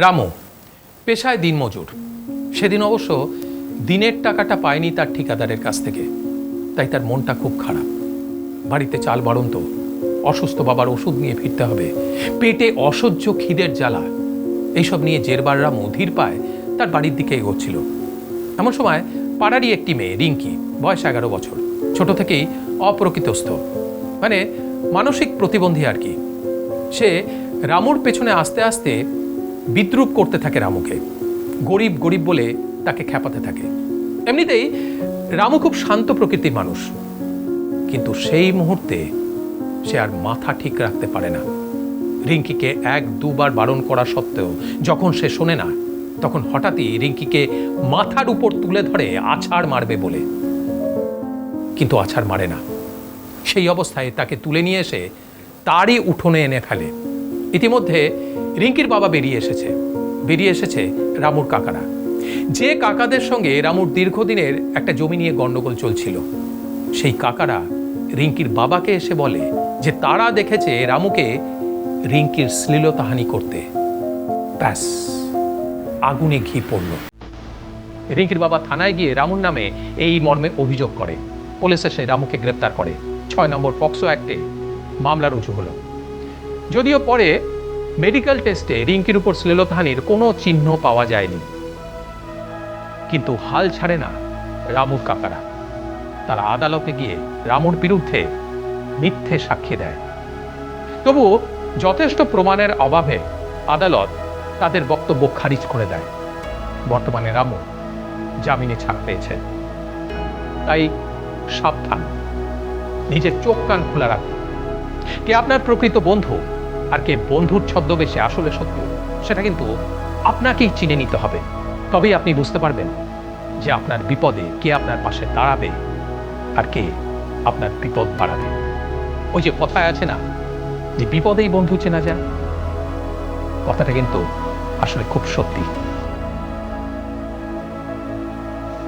রামু, পেশায় দিনমজুর। সেদিন অবশ্য দিনের টাকাটা পায়নি তার ঠিকাদারের কাছ থেকে। তাই তার মনটা খুব খারাপ। বাড়িতে চাল বাড়ন্ত, অসুস্থ বাবার ওষুধ নিয়ে ফিরতে হবে, পেটে অসহ্য খিদের জ্বালা। এইসব নিয়ে জেরবার রামু ধীর পায় তার বাড়ির দিকে এগোচ্ছিল। এমন সময় পাড়ারই একটি মেয়ে, রিঙ্কি, বয়স এগারো বছর, ছোট থেকেই অপ্রকৃতস্থ। মানে মানসিক প্রতিবন্ধী আর কি। সে রামুর পেছনে আস্তে আস্তে বিদ্রুপ করতে থাকে রামুকে। গরিব গরিব বলে তাকে খ্যাপাতে থাকে। এমনিতেই রামু খুব শান্ত প্রকৃতির মানুষ। কিন্তু সেই মুহূর্তে সে আর মাথা ঠিক রাখতে পারে না। রিঙ্কিকে এক দুবার বারণ করা সত্ত্বেও যখন সে শোনে না, তখন হঠাৎই রিঙ্কিকে মাথার উপর তুলে ধরে আছাড় মারবে বলে। কিন্তু আছাড় মারে না। সেই অবস্থায় তাকে তুলে নিয়ে এসে তারই উঠোনে এনে ফেলে। ইতিমধ্যে রিঙ্কির বাবা বেরিয়ে এসেছে। বেরিয়ে এসেছে রামুর কাকারা। যে কাকাদের সঙ্গে রামুর দীর্ঘদিনের একটা জমি নিয়ে গণ্ডগোল চলছিল, সেই কাকারা রিঙ্কির বাবাকে এসে বলে যে তারা দেখেছে রামুকে রিঙ্কির শ্লীলতাহানি করতে। ব্যাস, আগুনে ঘি পড়ল। রিঙ্কির বাবা থানায় গিয়ে রামুর নামে এই মর্মে অভিযোগ করে। পুলিশ এসে রামুকে গ্রেপ্তার করে। ছয় নম্বর পক্সো অ্যাক্টে মামলা রুজু হলো। যদিও পরে মেডিকেল টেস্টে রিঙ্কির উপর শ্লীলতাহানির কোনো চিহ্ন পাওয়া যায়নি। কিন্তু হাল ছাড়ে না রামুর কাকারা। তারা আদালতে গিয়ে রামুর বিরুদ্ধে মিথ্যে সাক্ষী দেয়। তবু যথেষ্ট প্রমাণের অভাবে আদালত তাদের বক্তব্য খারিজ করে দেয়। বর্তমানে রামু জামিনে ছাড় পেয়েছে। তাই সাবধান। নিজের চোখ কান খোলা রাখুন। কে আপনার প্রকৃত বন্ধু? আর কে বন্ধুর ছদ্মবেশে আসলে সত্য, সেটা কিন্তু আপনাকেই চিনে নিতে হবে। তবেই আপনি বুঝতে পারবেন যে আপনার বিপদে কে আপনার পাশে দাঁড়াবে আর কে আপনার বিপদ বাড়াবে। ওই যে কথায় আছে না, যে বিপদেই বন্ধু চেনা যায়। কথাটা কিন্তু আসলে খুব সত্যি।